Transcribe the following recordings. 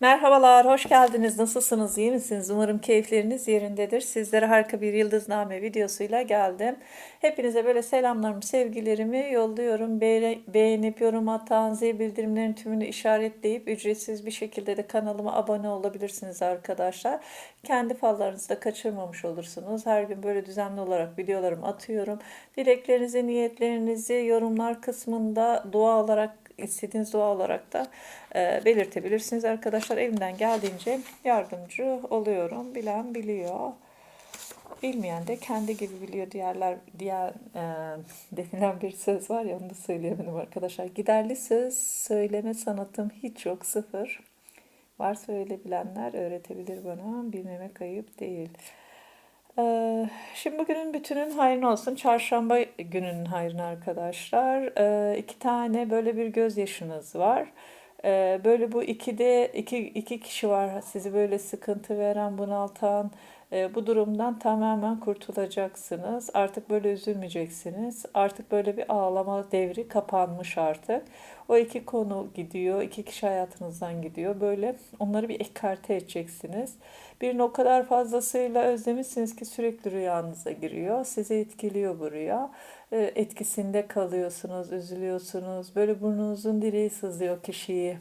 Merhabalar, hoş geldiniz. Nasılsınız, iyi misiniz? Umarım keyifleriniz yerindedir. Sizlere harika bir yıldızname videosuyla geldim. Hepinize böyle selamlarımı, sevgilerimi yolluyorum. Beğe- Beğenip, yorum atan, zil bildirimlerin tümünü işaretleyip ücretsiz bir şekilde de kanalıma abone olabilirsiniz arkadaşlar. Kendi fallarınızı da kaçırmamış olursunuz. Her gün böyle düzenli olarak videolarımı atıyorum. Dileklerinizi, niyetlerinizi yorumlar kısmında dua olarak istediğiniz dua olarak da e, belirtebilirsiniz arkadaşlar. Elimden geldiğince yardımcı oluyorum. Bilen biliyor. Bilmeyen de kendi gibi biliyor diğerler diğer e, denilen bir söz var ya onu da söyleyemedim arkadaşlar. Giderli söz söyleme sanatım hiç yok sıfır. Varsa öyle bilenler öğretebilir bana. Bilmemek ayıp değil. Ee, Şimdi bugünün bütünün hayrına olsun. Çarşamba gününün hayrına arkadaşlar. Ee, iki tane böyle bir gözyaşınız var. Ee, böyle bu ikide iki, iki kişi var sizi böyle sıkıntı veren, bunaltan. Ee, bu durumdan tamamen kurtulacaksınız. Artık böyle üzülmeyeceksiniz. Artık böyle bir ağlama devri kapanmış artık. O iki konu gidiyor, iki kişi hayatınızdan gidiyor. Böyle onları bir ekarte edeceksiniz. Birini o kadar fazlasıyla özlemişsiniz ki sürekli rüyanıza giriyor. Sizi etkiliyor bu rüya. Ee, Etkisinde kalıyorsunuz, üzülüyorsunuz. Böyle burnunuzun direği sızıyor kişiyi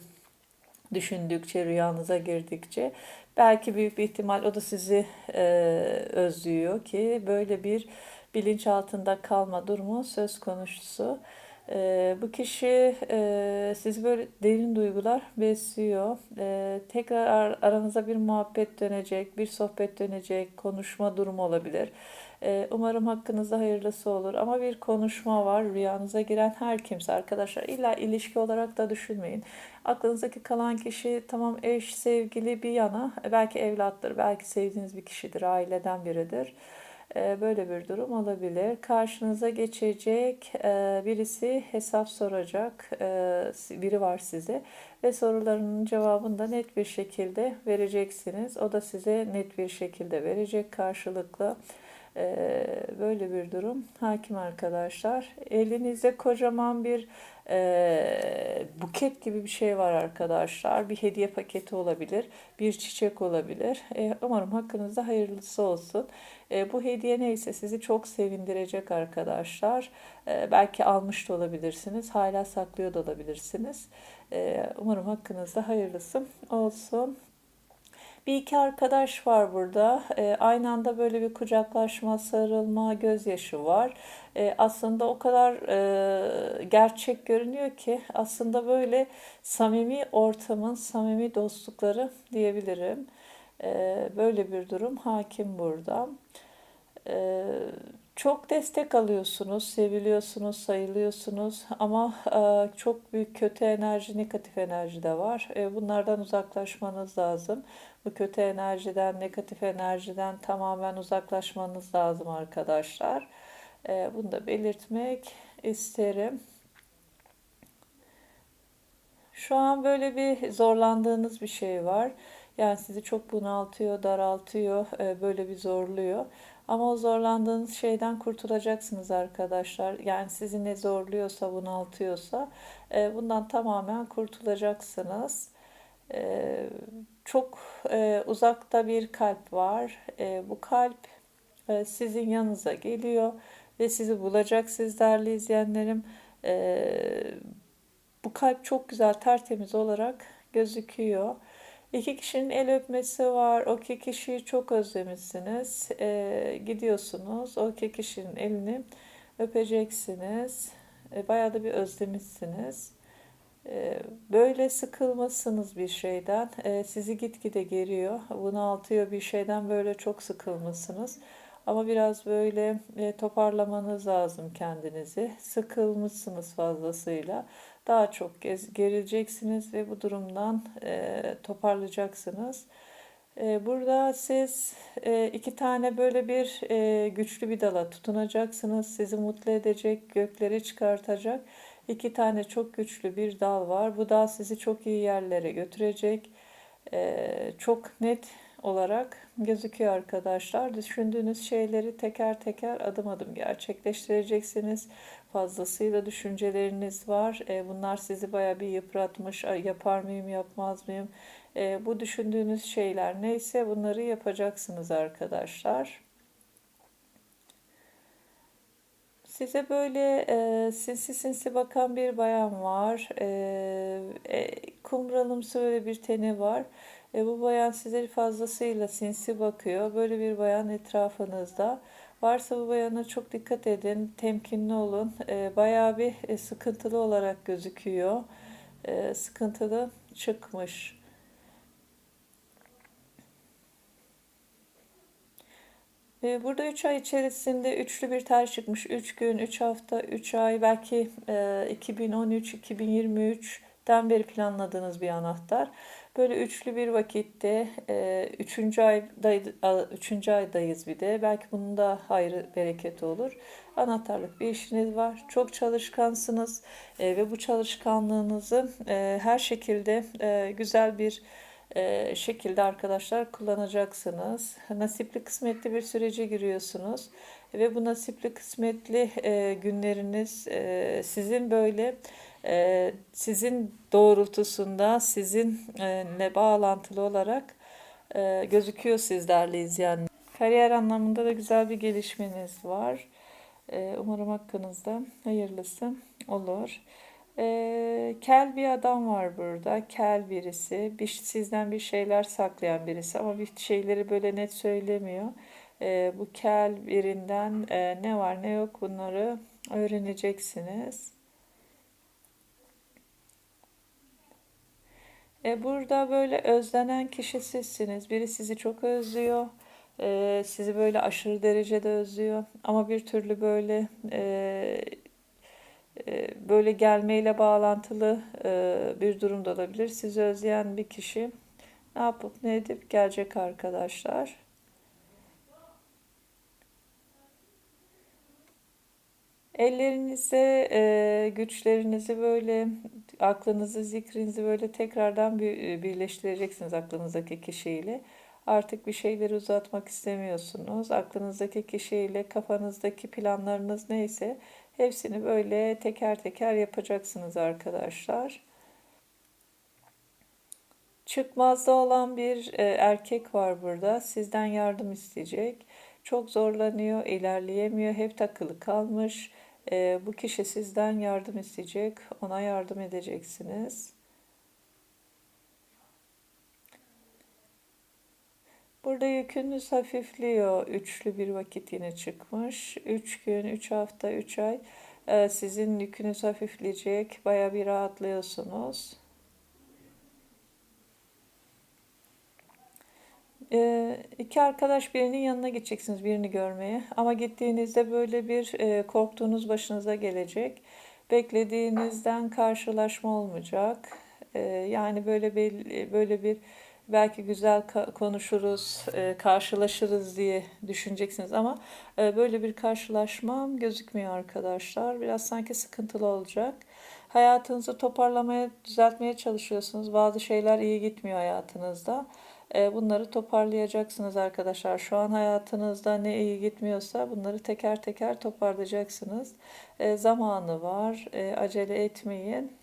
düşündükçe, rüyanıza girdikçe. Belki büyük bir ihtimal o da sizi e, özlüyor ki böyle bir bilinç altında kalma durumu söz konusu. E, bu kişi e, sizi böyle derin duygular besliyor. E, tekrar ar- aranıza bir muhabbet dönecek, bir sohbet dönecek, konuşma durumu olabilir. E, umarım hakkınızda hayırlısı olur. Ama bir konuşma var. Rüyanıza giren her kimse arkadaşlar illa ilişki olarak da düşünmeyin. Aklınızdaki kalan kişi tamam eş, sevgili bir yana, e, belki evlattır, belki sevdiğiniz bir kişidir, aileden biridir. E, Böyle bir durum olabilir. Karşınıza geçecek e, birisi hesap soracak, e, biri var size ve sorularının cevabını da net bir şekilde vereceksiniz. O da size net bir şekilde verecek karşılıklı. E, Böyle bir durum hakim arkadaşlar. Elinizde kocaman bir e, buket gibi bir şey var arkadaşlar. Bir hediye paketi olabilir, bir çiçek olabilir. E, umarım hakkınızda hayırlısı olsun. E, bu hediye neyse sizi çok sevindirecek arkadaşlar. E, belki almış da olabilirsiniz, hala saklıyor da olabilirsiniz. E, umarım hakkınızda hayırlısı olsun. Bir iki arkadaş var burada. E, aynı anda böyle bir kucaklaşma, sarılma, gözyaşı var. E, aslında o kadar e, gerçek görünüyor ki aslında böyle samimi ortamın, samimi dostlukları diyebilirim. E, böyle bir durum hakim burada. Ee, çok destek alıyorsunuz, seviliyorsunuz, sayılıyorsunuz ama e, çok büyük kötü enerji, negatif enerji de var. E, bunlardan uzaklaşmanız lazım. Bu kötü enerjiden, negatif enerjiden tamamen uzaklaşmanız lazım arkadaşlar. E, bunu da belirtmek isterim. Şu an böyle bir zorlandığınız bir şey var. Yani sizi çok bunaltıyor, daraltıyor, e, böyle bir zorluyor. Ama o zorlandığınız şeyden kurtulacaksınız arkadaşlar. Yani sizi ne zorluyorsa, bunaltıyorsa e, bundan tamamen kurtulacaksınız. E, Çok e, uzakta bir kalp var. E, Bu kalp e, sizin yanınıza geliyor ve sizi bulacak siz değerli izleyenlerim. E, bu kalp çok güzel, tertemiz olarak gözüküyor. İki kişinin el öpmesi var. O iki kişiyi çok özlemişsiniz. Ee, gidiyorsunuz. O iki kişinin elini öpeceksiniz. Ee, bayağı da bir özlemişsiniz. Ee, böyle sıkılmasınız bir şeyden. Ee, sizi gitgide geriyor. Bunaltıyor bir şeyden böyle çok sıkılmışsınız. Ama biraz böyle e, toparlamanız lazım kendinizi. Sıkılmışsınız fazlasıyla. Daha çok gerileceksiniz ve bu durumdan e, toparlayacaksınız. E, burada siz iki tane böyle bir güçlü bir dala tutunacaksınız. Sizi mutlu edecek, göklere çıkartacak iki tane çok güçlü bir dal var. Bu dal sizi çok iyi yerlere götürecek. E, çok net olarak gözüküyor arkadaşlar. Düşündüğünüz şeyleri teker teker adım adım gerçekleştireceksiniz. Fazlasıyla düşünceleriniz var. E, bunlar sizi baya bir yıpratmış. Yapar mıyım, yapmaz mıyım? E, bu düşündüğünüz şeyler neyse bunları yapacaksınız arkadaşlar. Size böyle e, sinsi sinsi bakan bir bayan var. E, e, kumralımsı böyle bir teni var. E, bu bayan size fazlasıyla sinsi bakıyor. Böyle bir bayan etrafınızda. Varsa bu bayana çok dikkat edin. Temkinli olun. E, bayağı bir e, sıkıntılı olarak gözüküyor. E, sıkıntılı çıkmış. Burada 3 ay içerisinde üçlü bir tarih çıkmış. 3 gün, 3 hafta, 3 ay belki 2013-2023'ten beri planladığınız bir anahtar. Böyle üçlü bir vakitte 3. E, ayda 3. aydayız bir de. Belki bunun da hayrı bereketi olur. Anahtarlık bir işiniz var. Çok çalışkansınız e, ve bu çalışkanlığınızı e, her şekilde güzel bir e, şekilde arkadaşlar kullanacaksınız. Nasipli kısmetli bir sürece giriyorsunuz ve bu nasipli kısmetli e, günleriniz e, sizin böyle sizin doğrultusunda sizinle bağlantılı olarak gözüküyor sizlerle izleyen. Kariyer anlamında da güzel bir gelişmeniz var. Umarım hakkınızda hayırlısı olur. E, kel bir adam var burada. Kel birisi. Bir, sizden bir şeyler saklayan birisi ama bir şeyleri böyle net söylemiyor. E, bu kel birinden e, ne var ne yok bunları öğreneceksiniz. E, burada böyle özlenen kişi sizsiniz. Biri sizi çok özlüyor. E, sizi böyle aşırı derecede özlüyor. Ama bir türlü böyle e, böyle gelmeyle bağlantılı e, bir durum da olabilir. Sizi özleyen bir kişi ne yapıp ne edip gelecek arkadaşlar. Ellerinize e, güçlerinizi böyle aklınızı zikrinizi böyle tekrardan bir, birleştireceksiniz aklınızdaki kişiyle. Artık bir şeyleri uzatmak istemiyorsunuz. Aklınızdaki kişiyle kafanızdaki planlarınız neyse Hepsini böyle teker teker yapacaksınız arkadaşlar. Çıkmazda olan bir e, erkek var burada. Sizden yardım isteyecek. Çok zorlanıyor, ilerleyemiyor, hep takılı kalmış. E, bu kişi sizden yardım isteyecek. Ona yardım edeceksiniz. Burada yükünüz hafifliyor. Üçlü bir vakit yine çıkmış. Üç gün, üç hafta, üç ay e, sizin yükünüz hafifleyecek. Baya bir rahatlıyorsunuz. E, iki arkadaş birinin yanına gideceksiniz birini görmeye. Ama gittiğinizde böyle bir e, korktuğunuz başınıza gelecek. Beklediğinizden karşılaşma olmayacak. Yani böyle bir, böyle bir belki güzel konuşuruz, e, karşılaşırız diye düşüneceksiniz ama e, böyle bir karşılaşma gözükmüyor arkadaşlar. Biraz sanki sıkıntılı olacak. Hayatınızı toparlamaya, düzeltmeye çalışıyorsunuz. Bazı şeyler iyi gitmiyor hayatınızda. E, bunları toparlayacaksınız arkadaşlar. Şu an hayatınızda ne iyi gitmiyorsa bunları teker teker toparlayacaksınız. Zamanı var. Acele etmeyin.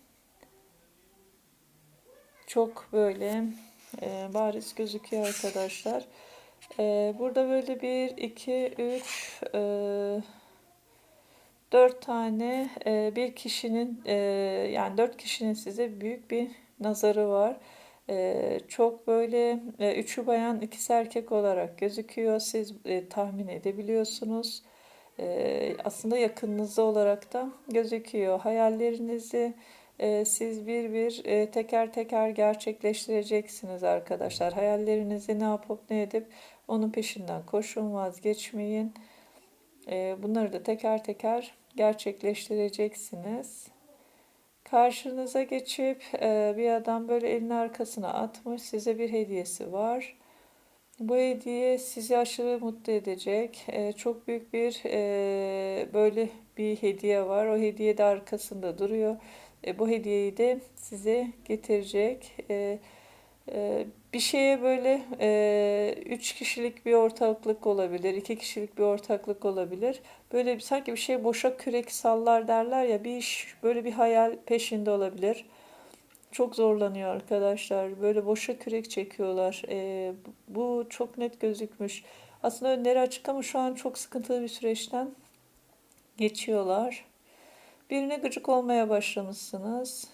Çok böyle e, bariz gözüküyor arkadaşlar. E, burada böyle bir, iki, üç, e, dört tane e, bir kişinin e, yani dört kişinin size büyük bir nazarı var. E, çok böyle e, üçü bayan ikisi erkek olarak gözüküyor. Siz e, tahmin edebiliyorsunuz. E, aslında yakınınızda olarak da gözüküyor. Hayallerinizi e, siz bir bir e, teker teker gerçekleştireceksiniz arkadaşlar. Hayallerinizi ne yapıp ne edip onun peşinden koşun vazgeçmeyin. E, bunları da teker teker gerçekleştireceksiniz. Karşınıza geçip bir adam böyle elini arkasına atmış size bir hediyesi var. Bu hediye sizi aşırı mutlu edecek. çok büyük bir böyle bir hediye var. O hediye de arkasında duruyor. E, bu hediyeyi de size getirecek. E, Ee, bir şeye böyle e, üç kişilik bir ortaklık olabilir, iki kişilik bir ortaklık olabilir. Böyle sanki bir şey boşa kürek sallar derler ya bir iş böyle bir hayal peşinde olabilir. Çok zorlanıyor arkadaşlar. Böyle boşa kürek çekiyorlar. Bu çok net gözükmüş. Aslında önleri açık ama şu an çok sıkıntılı bir süreçten geçiyorlar. Birine gıcık olmaya başlamışsınız.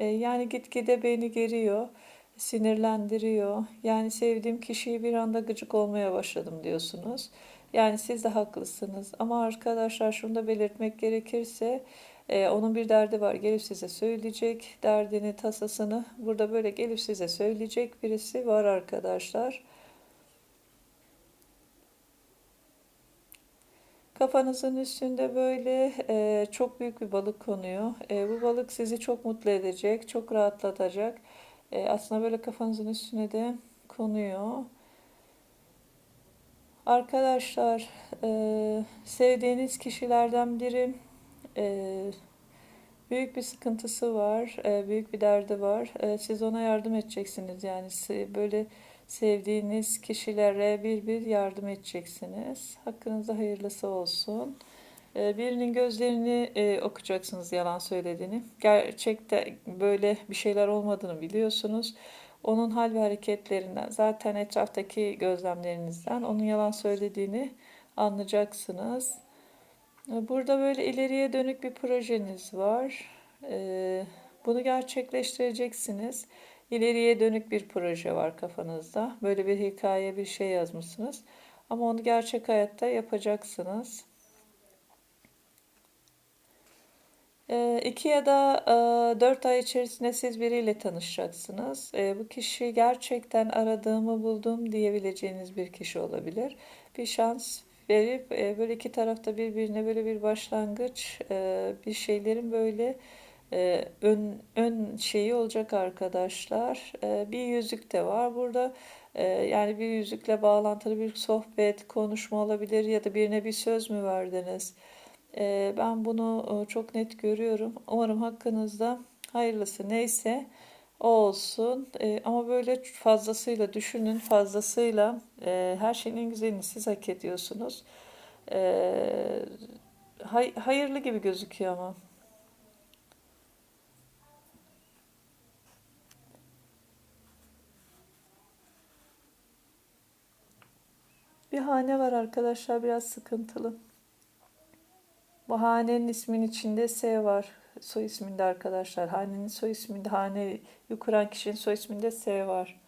Ee, yani gitgide beni geriyor, sinirlendiriyor. Yani sevdiğim kişiyi bir anda gıcık olmaya başladım diyorsunuz. Yani siz de haklısınız. Ama arkadaşlar şunu da belirtmek gerekirse e, onun bir derdi var. Gelip size söyleyecek derdini, tasasını. Burada böyle gelip size söyleyecek birisi var arkadaşlar. Kafanızın üstünde böyle e, çok büyük bir balık konuyor. E, bu balık sizi çok mutlu edecek, çok rahatlatacak. E, aslında böyle kafanızın üstüne de konuyor. Arkadaşlar, e, sevdiğiniz kişilerden biri e, büyük bir sıkıntısı var, e, büyük bir derdi var. E, siz ona yardım edeceksiniz yani böyle sevdiğiniz kişilere bir bir yardım edeceksiniz. Hakkınızda hayırlısı olsun. E, birinin gözlerini e, okuyacaksınız yalan söylediğini. Gerçekte böyle bir şeyler olmadığını biliyorsunuz. Onun hal ve hareketlerinden, zaten etraftaki gözlemlerinizden onun yalan söylediğini anlayacaksınız. E, Burada böyle ileriye dönük bir projeniz var. E, Bunu gerçekleştireceksiniz. İleriye dönük bir proje var kafanızda. Böyle bir hikaye, bir şey yazmışsınız. Ama onu gerçek hayatta yapacaksınız. E, iki ya da e, dört ay içerisinde siz biriyle tanışacaksınız. E, bu kişi gerçekten aradığımı buldum diyebileceğiniz bir kişi olabilir. Bir şans verip e, böyle iki tarafta birbirine böyle bir başlangıç, e, bir şeylerin böyle e, ön ön şeyi olacak arkadaşlar. E, bir yüzük de var burada. E, yani bir yüzükle bağlantılı bir sohbet, konuşma olabilir ya da birine bir söz mü verdiniz? Ee, ben bunu e, çok net görüyorum. Umarım hakkınızda hayırlısı neyse olsun. Ee, ama böyle fazlasıyla düşünün, fazlasıyla e, her şeyin en güzelini siz hak ediyorsunuz. Ee, hay- hayırlı gibi gözüküyor ama. Bir hane var arkadaşlar biraz sıkıntılı. Bu hanenin ismin içinde S var. Soy isminde arkadaşlar. Hanenin soy isminde, haneyi kuran kişinin soy isminde S var.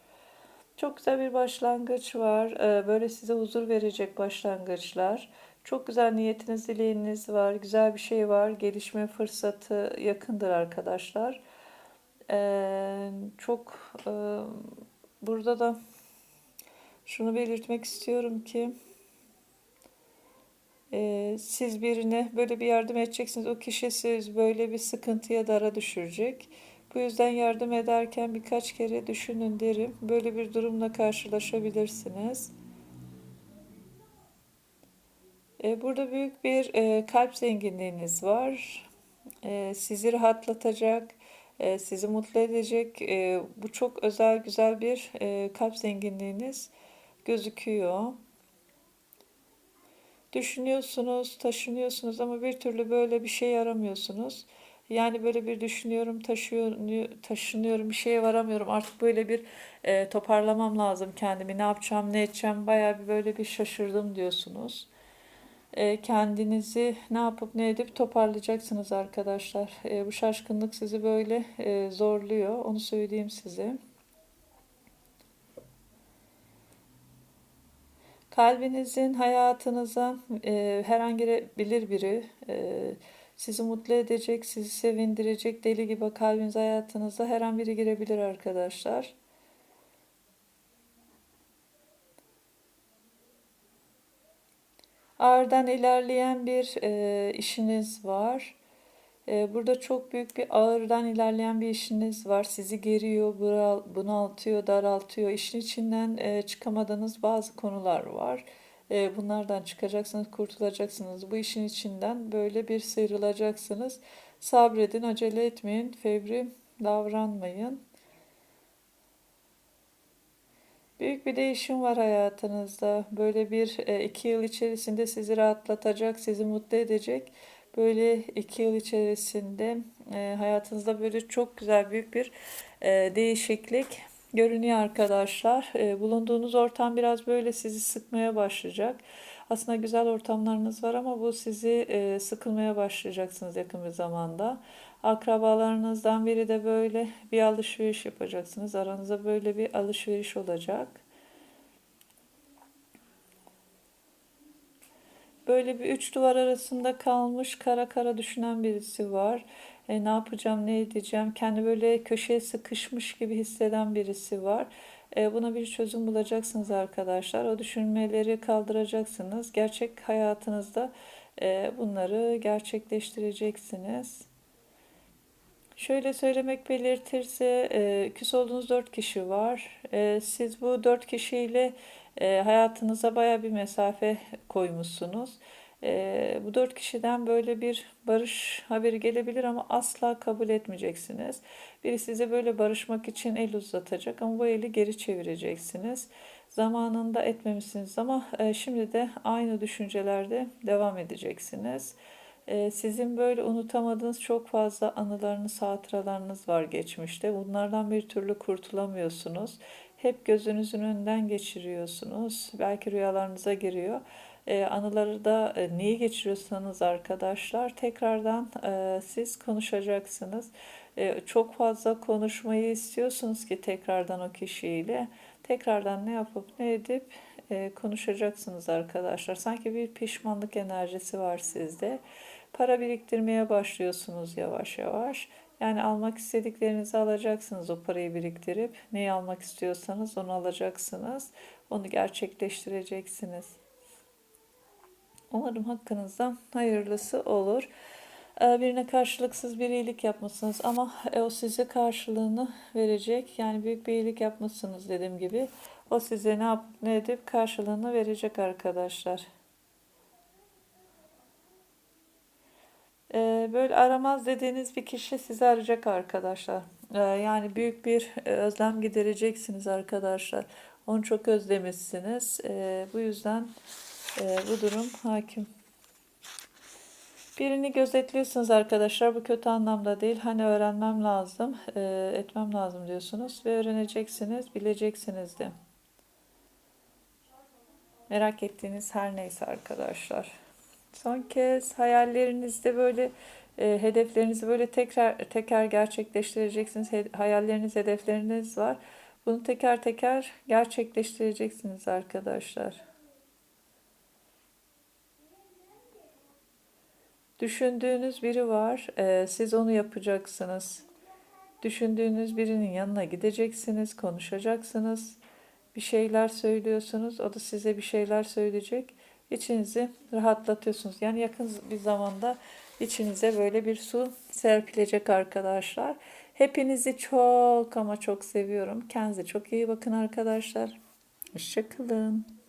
Çok güzel bir başlangıç var. Ee, Böyle size huzur verecek başlangıçlar. Çok güzel niyetiniz, dileğiniz var. Güzel bir şey var. Gelişme fırsatı yakındır arkadaşlar. Ee, çok e, burada da şunu belirtmek istiyorum ki ee, siz birine böyle bir yardım edeceksiniz. O kişi siz böyle bir sıkıntıya dara düşürecek. Bu yüzden yardım ederken birkaç kere düşünün derim. Böyle bir durumla karşılaşabilirsiniz. Ee, burada büyük bir e, kalp zenginliğiniz var. Ee, sizi rahatlatacak, e, sizi mutlu edecek. e, bu çok özel, güzel bir e, kalp zenginliğiniz gözüküyor. Düşünüyorsunuz, taşınıyorsunuz ama bir türlü böyle bir şey aramıyorsunuz. Yani böyle bir düşünüyorum, taşıyor, taşınıyorum, bir şeye varamıyorum. Artık böyle bir e, toparlamam lazım kendimi. Ne yapacağım, ne edeceğim? Bayağı bir böyle bir şaşırdım diyorsunuz. E, kendinizi ne yapıp ne edip toparlayacaksınız arkadaşlar. E, bu şaşkınlık sizi böyle e, zorluyor. Onu söyleyeyim size. Kalbinizin hayatınıza e, herhangi bilir biri e, sizi mutlu edecek, sizi sevindirecek deli gibi kalbiniz hayatınıza her an biri girebilir arkadaşlar. Ağırdan ilerleyen bir e, işiniz var. E, burada çok büyük bir ağırdan ilerleyen bir işiniz var. Sizi geriyor, bunaltıyor, daraltıyor. İşin içinden e, çıkamadığınız bazı konular var. E, bunlardan çıkacaksınız, kurtulacaksınız. Bu işin içinden böyle bir sıyrılacaksınız. Sabredin, acele etmeyin, fevri davranmayın. Büyük bir değişim var hayatınızda. Böyle bir e, iki yıl içerisinde sizi rahatlatacak, sizi mutlu edecek. Böyle iki yıl içerisinde e, hayatınızda böyle çok güzel büyük bir e, değişiklik görünüyor arkadaşlar. E, bulunduğunuz ortam biraz böyle sizi sıkmaya başlayacak. Aslında güzel ortamlarınız var ama bu sizi e, sıkılmaya başlayacaksınız yakın bir zamanda. Akrabalarınızdan biri de böyle bir alışveriş yapacaksınız. Aranızda böyle bir alışveriş olacak. Böyle bir üç duvar arasında kalmış kara kara düşünen birisi var. E, ne yapacağım, ne edeceğim? Kendi böyle köşeye sıkışmış gibi hisseden birisi var. E, buna bir çözüm bulacaksınız arkadaşlar. O düşünmeleri kaldıracaksınız. Gerçek hayatınızda e, bunları gerçekleştireceksiniz. Şöyle söylemek belirtirse e, küs olduğunuz dört kişi var. E, siz bu dört kişiyle e, hayatınıza baya bir mesafe koymuşsunuz. E, bu dört kişiden böyle bir barış haberi gelebilir ama asla kabul etmeyeceksiniz. Biri size böyle barışmak için el uzatacak ama bu eli geri çevireceksiniz. Zamanında etmemişsiniz ama e, şimdi de aynı düşüncelerde devam edeceksiniz. Ee, sizin böyle unutamadığınız çok fazla anılarınız, hatıralarınız var geçmişte. Bunlardan bir türlü kurtulamıyorsunuz. Hep gözünüzün önünden geçiriyorsunuz. Belki rüyalarınıza giriyor. Ee, anıları da e, neyi geçiriyorsanız arkadaşlar tekrardan e, siz konuşacaksınız. E, çok fazla konuşmayı istiyorsunuz ki tekrardan o kişiyle. Tekrardan ne yapıp ne edip e, konuşacaksınız arkadaşlar. Sanki bir pişmanlık enerjisi var sizde. Para biriktirmeye başlıyorsunuz yavaş yavaş. Yani almak istediklerinizi alacaksınız o parayı biriktirip. Neyi almak istiyorsanız onu alacaksınız. Onu gerçekleştireceksiniz. Umarım hakkınızda hayırlısı olur. Ee, birine karşılıksız bir iyilik yapmışsınız ama e, o size karşılığını verecek. Yani büyük bir iyilik yapmışsınız dediğim gibi. O size ne yapıp ne edip karşılığını verecek arkadaşlar. Ee, böyle aramaz dediğiniz bir kişi sizi arayacak arkadaşlar. Ee, yani büyük bir e, özlem gidereceksiniz arkadaşlar. Onu çok özlemişsiniz. Ee, bu yüzden e, bu durum hakim. Birini gözetliyorsunuz arkadaşlar. Bu kötü anlamda değil. Hani öğrenmem lazım, e, etmem lazım diyorsunuz ve öğreneceksiniz, bileceksiniz de. Merak ettiğiniz her neyse arkadaşlar. Son kez hayallerinizde böyle e, hedeflerinizi böyle tekrar teker gerçekleştireceksiniz. Hayalleriniz, hedefleriniz var. Bunu teker teker gerçekleştireceksiniz arkadaşlar. Düşündüğünüz biri var. E, siz onu yapacaksınız. Düşündüğünüz birinin yanına gideceksiniz, konuşacaksınız. Bir şeyler söylüyorsunuz. O da size bir şeyler söyleyecek içinizi rahatlatıyorsunuz. Yani yakın bir zamanda içinize böyle bir su serpilecek arkadaşlar. Hepinizi çok ama çok seviyorum. Kendinize çok iyi bakın arkadaşlar. Hoşçakalın.